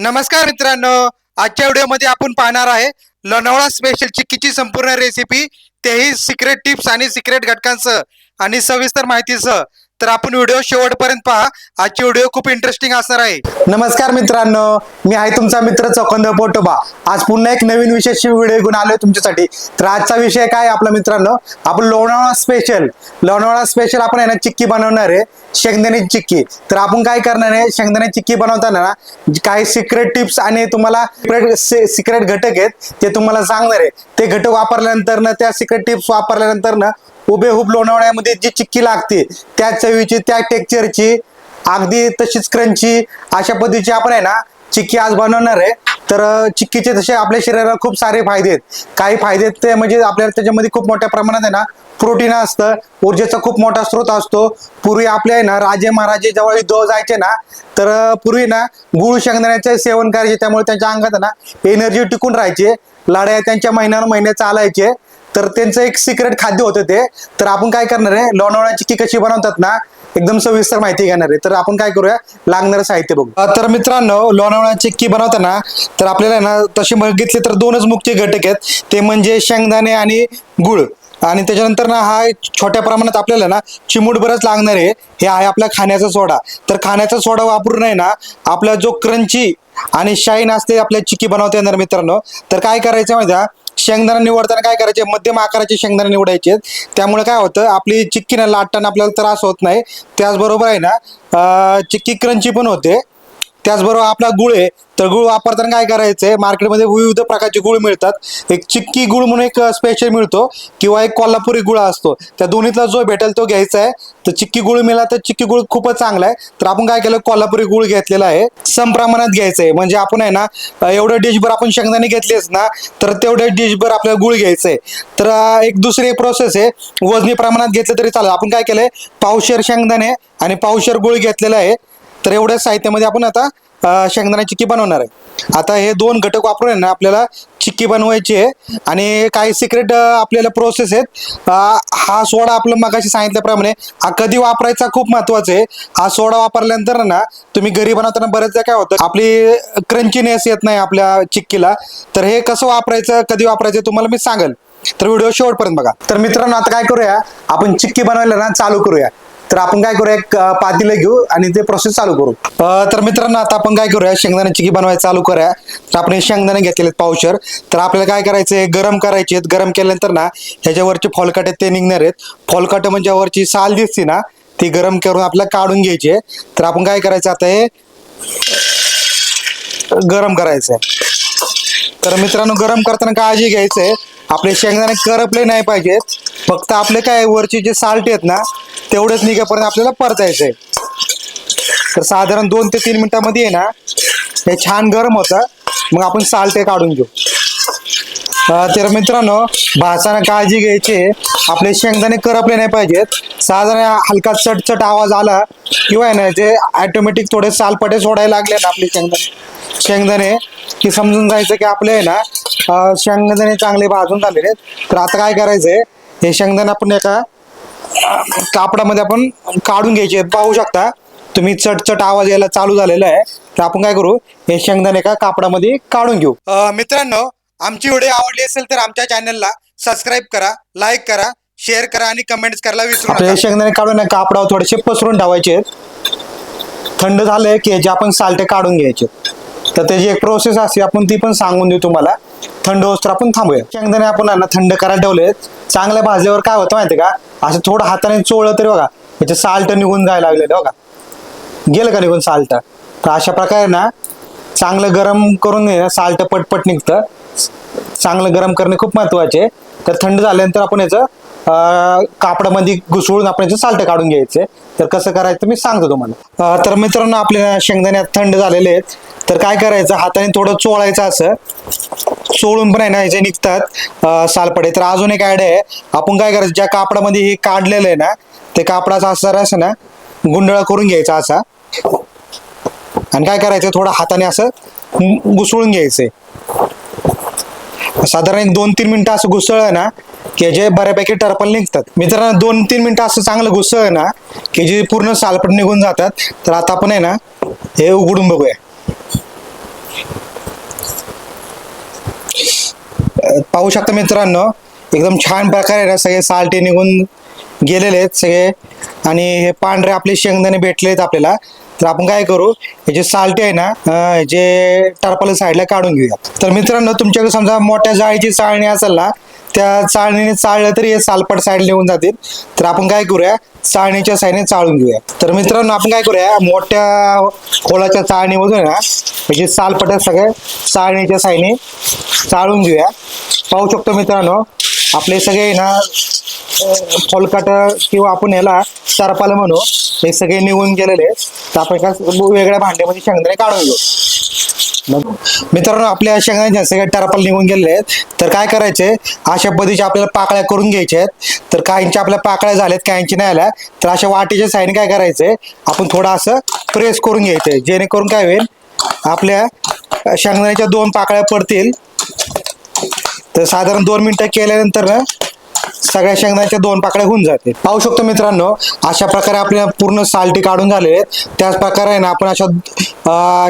नमस्कार मित्रांनो आजच्या व्हिडिओमध्ये आपण पाहणार आहे लोणावळा स्पेशल चिक्कीची संपूर्ण रेसिपी तेही सिक्रेट टिप्स आणि सिक्रेट घटकांसह आणि सविस्तर माहितीसह. तर आपण व्हिडिओ शेवटपर्यंत पहा. आजची व्हिडिओ खूप इंटरेस्टिंग असणार आहे. नमस्कार मित्रांनो. मी आहे तुमचा मित्र चौकंद पोटोबा. आज पुन्हा एक नवीन विशेष व्हिडिओ घेऊन आलोय तुमच्यासाठी. तर आजचा विषय काय आपला मित्रांनो? आपण लोणावळा स्पेशल लोणावळा स्पेशल आपण आहे ना चिक्की बनवणार आहे. शेंगदाण्याची चिक्की. तर आपण काय करणार आहे? शेंगदाण्याची चिक्की बनवताना ना काही सिक्रेट टिप्स आणि तुम्हाला सिक्रेट घटक आहेत ते तुम्हाला सांगणार आहे. ते घटक वापरल्यानंतर ना त्या सिक्रेट टिप्स वापरल्यानंतर ना हुबेहूब लोणावळ्यामध्ये जी चिक्की लागते त्या चवीची त्या टेक्चरची अगदी तशीच क्रंची अशा पद्धतीची आपण आहे ना चिक्की आज बनवणार आहे. तर चिक्कीचे तसे आपल्या शरीराला खूप सारे फायदे आहेत. काही फायदे आहेत ते म्हणजे आपल्याला त्याच्यामध्ये खूप मोठ्या प्रमाणात आहे ना प्रोटीन असतं ऊर्जेचा खूप मोठा स्रोत असतो. पूर्वी आपले आहे ना राजे महाराजे जवळ युद्ध जायचे ना तर पूर्वी ना गुळ शेंगदाण्याचे सेवन करायचे त्यामुळे त्यांच्या अंगात ना एनर्जी टिकून राहायचे. लढाया त्यांच्या महिन्यावर महिने चालायचे. तर त्यांचं एक सिक्रेट खाद्य होतं ते. तर आपण काय करणार आहे लोणावळा चिक्की कशी बनवतात ना एकदम सविस्तर माहिती घेणार आहे. तर आपण काय करूया लागणारं साहित्य बघू. तर मित्रांनो लोणावळा चिक्की बनवताना तर आपल्याला ना तसे बघितले तर दोनच मुख्य घटक आहेत. ते म्हणजे शेंगदाणे आणि गुळ. आणि त्याच्यानंतर ना हा छोट्या प्रमाणात आपल्याला ना चिमूटभरच लागणार आहे. हे आहे आपला खाण्याचा सोडा. तर खाण्याचा सोडा वापरून आहे ना आपला जो क्रंची आणि शाईन असते आपल्या चिक्की बनवता येणार मित्रांनो. तर काय करायचं माहिती आहे? शेंगदाणा निवडताना काय करायचे? मध्यम आकाराचे शेंगदाणे निवडायचे. त्यामुळे काय होतं आपली चिक्की ना लाटताना आपल्याला त्रास होत नाही. त्याचबरोबर आहे ना चिक्की क्रंची पण होते. त्याचबरोबर आपला गुळ आहे तर गुळ वापरताना काय करायचं आहे मार्केटमध्ये विविध प्रकारचे गुळ मिळतात. एक चिक्की गुळ म्हणून एक स्पेशल मिळतो किंवा एक कोल्हापुरी गुळ असतो. त्या दोन्हीतला जो भेटेल तो घ्यायचा आहे. तर चिक्की गुळ मिळाला तर चिक्की गुळ खूपच चांगला आहे. तर आपण काय केलं कोल्हापुरी गुळ घेतलेला आहे. सम प्रमाणात घ्यायचं आहे. म्हणजे आपण आहे ना एवढं डिशभर आपण शेंगदाणे घेतलेच ना तर तेवढ्या डिशभर आपल्याला गुळ घ्यायचं आहे. तर एक दुसरी प्रोसेस आहे. वजनी प्रमाणात घेतलं तरी चालेल. आपण काय केलंय पावशेर शेंगदाणे आणि पावशेर गुळ घेतलेला आहे. तर एवढ्या साहित्यामध्ये आपण आता शेंगदाणा चिक्की बनवणार आहे. आता हे दोन घटक वापरून ना आपल्याला चिक्की बनवायची आहे. आणि काही सिक्रेट आपल्याला प्रोसेस आहेत. हा सोडा आपलं मगाशी सांगितल्याप्रमाणे हा कधी वापरायचा खूप महत्त्वाचा आहे. हा सोडा वापरल्यानंतर ना तुम्ही घरी बनवताना बरेचदा काय होतं आपली क्रंचीनेस येत नाही आपल्या चिक्कीला. तर हे कसं वापरायचं कधी वापरायचं तुम्हाला मी सांगेल. तर व्हिडिओ शेवटपर्यंत बघा. तर मित्रांनो आता काय करूया आपण चिक्की बनवायला ना चालू करूया. तर आपण काय करूया एक पातीले घेऊ आणि ते प्रोसेस चालू करू. तर मित्रांनो आता आपण काय करूया शेंगदाण्याची घी बनवायला चालू करूया. तर आपण हे शेंगदाणे घेतलेले आहेत पावशर. तर आपल्याला काय करायचं गरम करायचे आहेत. गरम केल्यानंतर ना ह्याच्यावरचे फॉलकाटे ते निघणार आहेत. फॉलकाटे म्हणजे वरची साल दिसते ना ती गरम करून आपल्याला काढून घ्यायची आहे. तर आपण काय करायचं आता हे? गरम करायचं आहे तर मित्रांनो गरम करताना काळजी घ्यायचं आहे आपले शेंगदाणे करपले नाही पाहिजेत. फक्त आपले काय वरचे जे साल्ट आहेत ना तेवढंच निघेपर्यंत आपल्याला परतायचं आहे तर साधारण दोन ते तीन मिनिटामध्ये आहे ना हे छान गरम होतं. मग आपण साल्ट काढून घेऊ. तर मित्रांनो भासाना काळजी घ्यायची. आपले शेंगदाणे करपले नाही पाहिजेत. साधारण हलका चटचट आवाज आला किंवा ना जे ॲटोमॅटिक थोडे सालपटे सोडायला लागले ना आपले शेंगदाणे. शेंगदाणे की समजून जायचं की आपले आहे ना शेंगदाणे चांगले भाजून झालेले आहेत. तर आता काय करायचंय हे शेंगदाणे आपण एका कापडामध्ये आपण काढून घ्यायचे. पाहू शकता तुम्ही चटचट आवाज यायला चालू झालेला आहे. तर आपण काय करू हे शेंगदाणे एका कापडामध्ये काढून घेऊ. मित्रांनो आमची व्हिडिओ आवडली असेल तर आमच्या चॅनलला सबस्क्राईब करा लाईक करा शेअर करा आणि कमेंट्स करायला विसरू नका. शेंगदाणे काढून कापडावर थोडेसे पसरून ठेवायचे. थंड झाले की याचे आपण साल्टे काढून घ्यायचे. तर त्याची एक प्रोसेस असते आपण ती पण सांगून देऊ तुम्हाला. थंड होस्तर आपण थांबूया. शेंगदाणे आपण ना थंड करायला ठेवले चांगल्या भाजल्यावर काय होतं माहिती का? असं थोडं हाताने चोळलं तरी बघा याचे साल्ट निघून जायला लागलेलं बघा. गेलं का निघून साल्ट? तर अशा प्रकारे ना चांगलं गरम करून साल्ट पटपट निघतं. चांगलं गरम करणे खूप महत्त्वाचे. तर थंड झाल्यानंतर आपण याचं कापडामध्ये घुसळून आपण याचं साल्ट काढून घ्यायचे. तर कसं करायचं मी सांगतो तुम्हाला. तर मित्रांनो आपल्या शेंगदाण्यात थंड झालेले आहेत. तर काय करायचं हाताने थोडं चोळायचं असं. चोळून पण आहे ना याचे निघतात सालपडे. तर अजून एक आयडिया आहे. आपण काय करायचं ज्या कापडामध्ये हे काढलेलं आहे ना ते कापडाचा असं असं ना गुंडळा करून घ्यायचा असा. आणि काय करायचं थोडं हाताने असं घुसळून घ्यायचंय साधारण एक दोन तीन मिनिटं असं घुसळलं ना की जे बऱ्यापैकी टर्पल निघतात. मित्रांनो दोन तीन मिनिटं असं चांगलं घुसळ ना की जे पूर्ण सालपट निघून जातात. तर आता आपण आहे ना हे उघडून बघूया. पाहू शकता मित्रांनो एकदम छान प्रकारे ना सगळे सालटे निघून गेलेले आहेत सगळे. आणि हे पांढरे आपले शेंगदाणे भेटले आहेत आपल्याला. तर आपण काय करू हे जे सालटे आहे ना जे टर्पल साईडला काढून घेऊया तर मित्रांनो तुमच्याकडे समजा मोठ्या जाळीची चाळणी असेल ना त्या चाळणीने चाळलं तरी हे सालपट साईड लिहून जातील. तर आपण काय करूया? चाळणीच्या साईडने चाळून घेऊया. तर मित्रांनो आपण काय करूया? मोठ्या खोलाच्या चाळणीमधून ना म्हणजे सालपट सगळे चाळणीच्या साईडने चाळून घेऊया. पाहू शकतो मित्रांनो आपले सगळे ना खोलकाट किंवा आपण याला सरपाला म्हणू हे सगळे निघून गेलेले तर आपण एका वेगळ्या भांड्यामध्ये शेंगदाणे काढून घेऊ. मित्रांनो आपल्या शेंगांच्या सगळे टरपाल निघून गेलेले आहेत. तर काय करायचे? अशा पद्धतीच्या आपल्याला पाकळ्या करून घ्यायच्या आहेत. तर काहींच्या आपल्या पाकळ्या झाल्यात काहींची नाही आल्या. तर अशा वाटेच्या साईन काय करायचे? आपण थोडं असं प्रेस करून घ्यायचंय जेणेकरून काय होईल? आपल्या शेंगदाण्याच्या दोन पाकळ्या पडतील. तर साधारण दोन मिनिटं केल्यानंतर ना सगळ्या शेंगदाण्याच्या दोन पाकळ्या होऊन जाते पाहू शकतो मित्रांनो अशा प्रकारे आपल्या पूर्ण सालटी काढून झालेले आहेत. त्याच प्रकारे आहे ना आपण अशा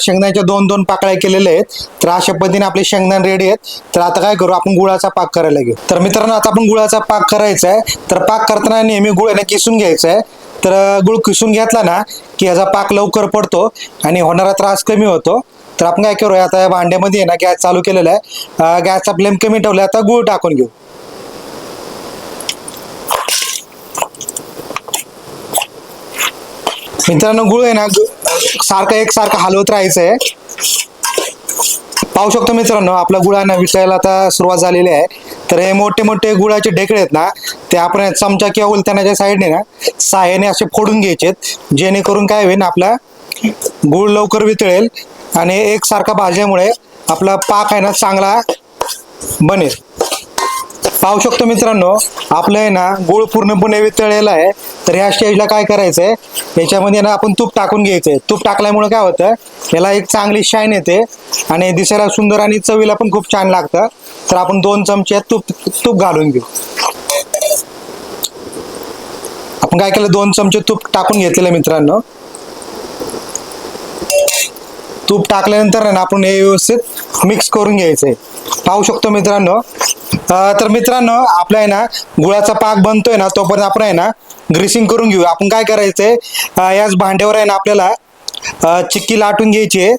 शेंगदाण्याच्या दोन दोन पाकळ्या केलेल्या आहेत. तर अशा पद्धतीने आपले शेंगदाण रेडी आहेत. तर आता काय करू आपण गुळाचा पाक करायला घेऊ. तर मित्रांनो आता आपण गुळाचा पाक करायचा आहे. तर पाक करताना नेहमी गुळ आहे ना किसून घ्यायचा आहे. तर गुळ किसून घेतला ना की याचा पाक लवकर पडतो आणि होणारा त्रास कमी होतो. तर आपण काय करूया आता या भांड्यामध्ये आहे ना गॅस चालू केलेला आहे. गॅसचा फ्लेम कमी ठेवला आता गुळ टाकून घेऊ. मित्रांनो गुळ आहे ना सारखं एक सारखं हलवत राहायचं आहे पाहू शकतो मित्रांनो आपला गुळांना विसरायला आता सुरुवात झालेली आहे. तर हे मोठे मोठे गुळाचे ढेकळे आहेत ना ते आपण चमचा किंवा उलतानाच्या साईडने ना साह्याने असे फोडून घ्यायचे जेणेकरून काय होईल आपला गुळ लवकर वितळेल आणि एकसारखा भाजल्यामुळे आपला पाक आहे ना चांगला बनेल. पाहू शकतो मित्रांनो आपलं आहे ना गुळ पूर्णपणे वितळलेला आहे. तर ह्या स्टेजला काय करायचंय? याच्यामध्ये ना आपण तूप टाकून घ्यायचंय. तूप टाकल्यामुळे काय होतं याला एक चांगली शाईन येते आणि दिसायला सुंदर आणि चवीला पण खूप छान लागतं. तर आपण दोन चमचे तूप तूप घालून घेऊ. आपण काय केलं दोन चमचे तूप टाकून घेतलेलं मित्रांनो. तूप टाकल्यानंतर ना आपण हे व्यवस्थित मिक्स करून घ्यायचंय. पाहू शकतो मित्रांनो. तर मित्रांनो आपला आहे ना गुळाचा पाक बनतोय ना तोपर्यंत आपण आहे ना ग्रीसिंग करून घेऊ. आपण काय करायचंय याच भांड्यावर आहे ना आपल्याला चिक्की लाटून घ्यायची आहे.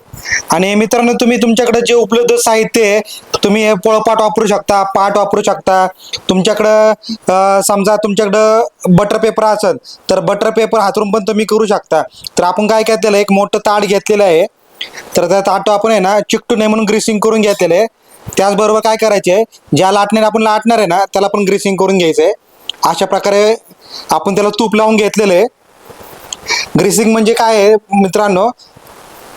आणि मित्रांनो तुम्ही तुमच्याकडे जे उपलब्ध साहित्य आहे तुम्ही हे पोळपाट वापरू शकता पाट वापरू शकता. तुमच्याकडं समजा तुमच्याकडं बटर पेपर असेल तर बटर पेपर हातरून पण तुम्ही करू शकता. तर आपण काय केलेलं एक मोठं ताट घेतलेलं आहे. तर त्यात आटो आपण आहे ना चिकटू नये म्हणून ग्रीसिंग करून घेतलेलं आहे. त्याचबरोबर काय करायचे आहे ज्या लाटण्याने आपण लाटणार आहे ना त्याला पण ग्रीसिंग करून घ्यायचं आहे अशा प्रकारे आपण त्याला तूप लावून घेतलेलं आहे. ग्रीसिंग म्हणजे काय आहे मित्रांनो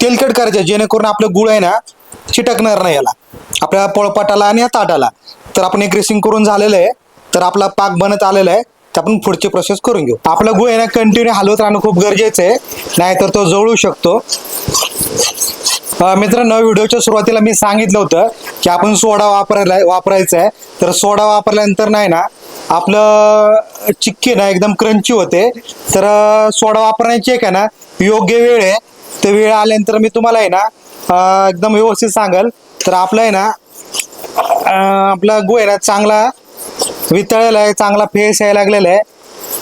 तेलकट करायचं जेणेकरून आपलं गुळ आहे ना चिटकणार नाही याला. आपल्या पोळपाटाला आणि या ताटाला. तर आपण हे ग्रीसिंग करून झालेलं आहे. तर आपला पाक बनत आलेला आहे. तर आपण पुढची प्रोसेस करून घेऊ. आपला गुळ आहे ना कंटिन्यू हलवत राहणं खूप गरजेचं आहे. नाहीतर तो जळू शकतो. मित्रांनो व्हिडिओच्या सुरुवातीला मी सांगितलं होतं की आपण सोडा वापरायला वापरायचा आहे. तर सोडा वापरल्यानंतर नाही ना आपलं चिक्की ना एकदम क्रंची होते. तर सोडा वापरण्याची एक आहे ना योग्य वेळ आहे. तर वेळ आल्यानंतर मी तुम्हाला आहे ना एकदम व्यवस्थित सांगाल. तर आपलं आहे ना आपला गुळ आहे ना चांगला वितळलेला आहे चांगला फेस यायला लागलेला आहे.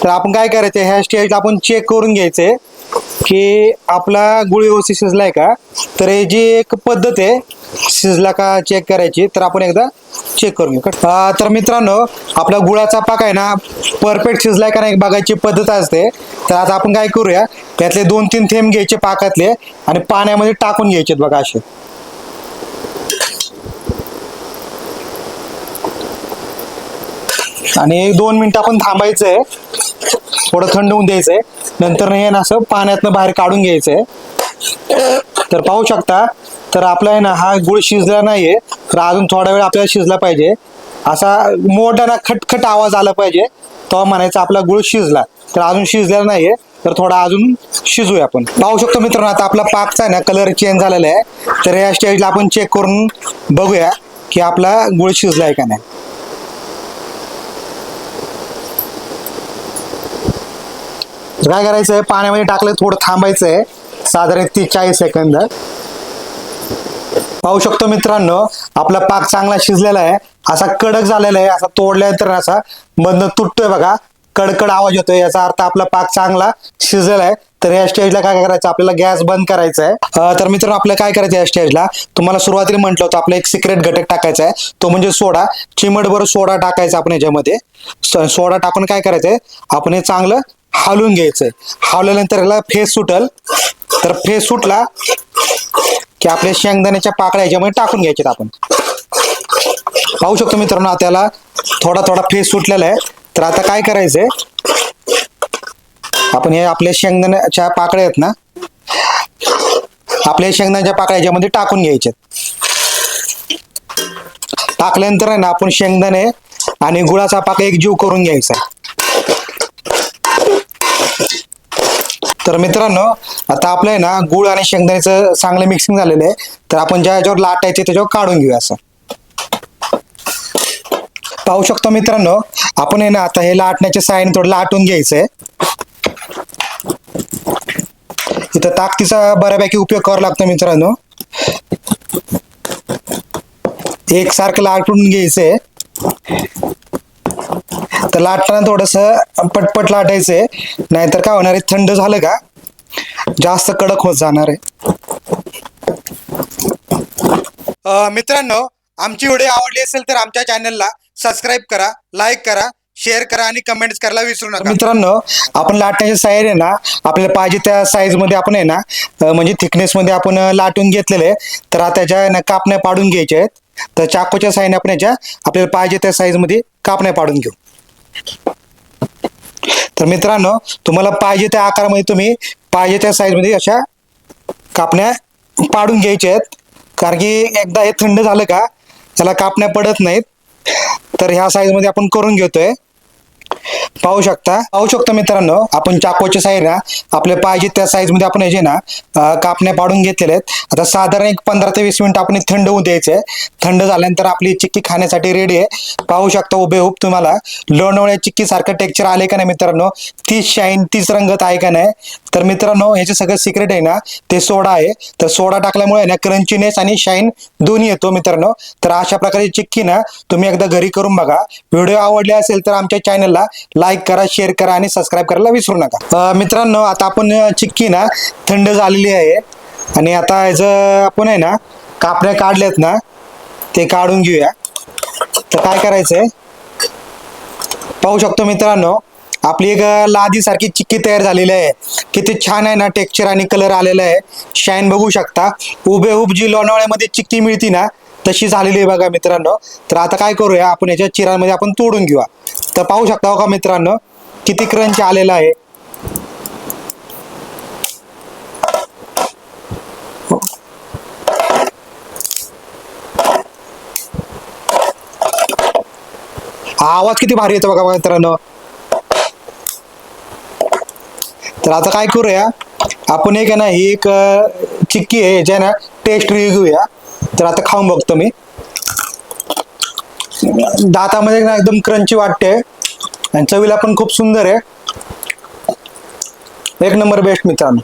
तर आपण काय करायचं ह्या स्टेजला आपण चेक करून घ्यायचंय की आपला गुळ व्यवस्थित शिजलाय का? तर हे जी एक पद्धत आहे शिजला का चेक करायची तर आपण एकदा चेक करून घेऊ. तर मित्रांनो आपला गुळाचा पाक आहे ना परफेक्ट शिजलाय का नाही बघायची पद्धत असते. तर आता आपण काय करूया त्यातले दोन तीन थेंब घ्यायचे पाकातले आणि पाण्यामध्ये टाकून घ्यायचे बघा असे. आणि एक दोन मिनिटं आपण थांबायचंय. थोडं थंड होऊन द्यायचंय. नंतर हे ना असं पाण्यातनं बाहेर काढून घ्यायचंय. तर पाहू शकता तर आपला आहे ना हा गुळ शिजला नाहीये. तर अजून थोडा वेळ आपल्याला शिजला पाहिजे. असा मोठा ना खटखट आवाज आला पाहिजे. तो म्हणायचा आपला गुळ शिजला. तर अजून शिजलेला नाहीये. तर थोडा अजून शिजूया आपण. पाहू शकतो मित्रांनो आता आपला पाकचा आहे ना कलर चेंज झालेला आहे. तर या स्टेजला आपण चेक करून बघूया की आपला गुळ शिजलाय का नाही. काय करायचंय? पाण्यामध्ये टाकलं थोडं थांबायचंय. साधारण तीस चाळीस सेकंद पाहू शकतो मित्रांनो आपला पाक चांगला शिजलेला आहे. असा कडक झालेला आहे असा तोडल्यानंतर असा बंद तुटतोय बघा. कडकड आवाज येतोय याचा अर्थ आपला पाक चांगला शिजलेला आहे. तर या स्टेजला काय करायचं? आपल्याला गॅस बंद करायचा आहे. तर मित्रांनो आपल्याला काय करायचं या स्टेजला तुम्हाला सुरुवातीला म्हटलं होतं आपला एक सिक्रेट घटक टाकायचा आहे. तो म्हणजे सोडा. चिमटभर सोडा टाकायचा आपण याच्यामध्ये. सोडा टाकून काय करायचंय? आपण हे चांगलं हालवून घ्यायचंय. हावल्यानंतर याला फेस सुटल. तर फेस सुटला की आपल्या शेंगदाण्याच्या पाकळ्या याच्यामध्ये टाकून घ्यायच्यात आपण. पाहू शकतो मित्रांनो आता याला थोडा थोडा फेस सुटलेला आहे. तर आता काय करायचंय? आपण हे आपल्या शेंगदाण्याच्या पाकळ्या आहेत ना आपल्या शेंगदाण्याच्या पाकळ्या याच्यामध्ये टाकून घ्यायच्यात टाकल्यानंतर आहे ना आपण शेंगदाणे आणि गुळाचा पाक एक जीव करून घ्यायचा तर मित्रांनो आता आपलं आहे ना गुळ आणि शेंगदाण्याचं चांगलं मिक्सिंग झालेलं आहे. तर आपण ज्या याच्यावर लाटायचे त्याच्यावर काढून घेऊया असं. पाहू शकतो मित्रांनो आपण आहे ना आता हे लाटण्याच्या साहाय्याने थोडं लाटून घ्यायचंय. इथं ताकदीचा बऱ्यापैकी उपयोग करावा लागतो मित्रांनो. एकसारखं लाटून घ्यायचंय. तर लाटताना थोडस पटपट लाटायचंय. नाहीतर काय होणार आहे थंड झालं का जास्त कडक होत जाणार आहे. मित्रांनो आमची व्हिडिओ आवडली असेल तर आमच्या चॅनलला सबस्क्राईब करा लाईक करा शेअर करा आणि कमेंट्स करायला विसरू नका. मित्रांनो आपण लाटण्याच्या साईड ना आपल्याला पाहिजे त्या साईजमध्ये आपण आहे ना म्हणजे थिकनेस मध्ये आपण लाटून घेतलेले आहे. तर आता त्याच्या आहे ना कापण्या पाडून घ्यायच्या आहेत. तर चाकूच्या साईने आपण याच्या आपल्याला पाहिजे त्या साईजमध्ये कापण्या पाडून घेऊ. तर मित्रांनो तुम्हाला पाहिजे त्या आकारामध्ये तुम्ही पाहिजे त्या साईजमध्ये अशा कापण्या पाडून घ्यायच्या आहेत. कारण की एकदा हे थंड झालं का त्याला कापण्या पडत नाहीत. तर ह्या साईजमध्ये आपण करून घेतोय. पाहू शकता. पाहू शकतो मित्रांनो आपण चाकूच्या साईड ना आपल्या पाहिजे त्या साईजमध्ये आपण जे ना कापण्या पाडून घेतलेल्या आहेत. आता साधारण एक पंधरा ते वीस मिनिट आपण थंड होऊ द्यायचे थंड झाल्यानंतर आपली चिक्की खाण्यासाठी रेडी आहे. पाहू शकता उबेहूब तुम्हाला. लोणवळ्या चिक्की सारखं टेक्चर आले का नाही मित्रांनो? तीच शाईन तीच रंगत आहे का नाही? तर मित्रांनो ह्याचे सगळं सिक्रेट आहे ना ते सोडा आहे. तर सोडा टाकल्यामुळे ना क्रंचीनेस आणि शाईन दोन्ही येतो मित्रांनो. तर अशा प्रकारे चिक्की ना तुम्ही एकदा घरी करून बघा. व्हिडिओ आवडले असेल तर आमच्या चॅनलला लाईक करा शेअर करा आणि सबस्क्राईब करायला विसरू नका. मित्रांनो आता आपण चिक्की ना थंड झालेली आहे. आणि आता याचं आपण आहे ना कापण्या काढल्यात ना ते काढून घेऊया. तर काय करायचंय? पाहू शकतो मित्रांनो आपली एक लादी सारखी चिक्की तयार झालेली आहे. किती छान आहे ना टेक्स्चर आणि कलर आलेला आहे. शाईन बघू शकता. उबेहूब जी लोणावळ्यामध्ये चिक्की मिळती ना तशी झालेली आहे बघा मित्रांनो. तर आता काय करूया आपण याच्या चिरांमध्ये आपण तोडून घेऊया. तर पाहू शकता हो का मित्रांनो किती क्रंच आलेला आहे. हा आवाज किती भारी येतो बघा मित्रांनो. तर आता काय करूया आपण एक आहे ना ही एक चिक्की आहे याच्या ना टेस्ट रिव्ह्यू घेऊया. तर आता खाऊन बघतो मी. दातामध्ये ना एकदम क्रंची वाटते. आणि चवीला पण खूप सुंदर आहे. एक नंबर बेस्ट मित्रांनो.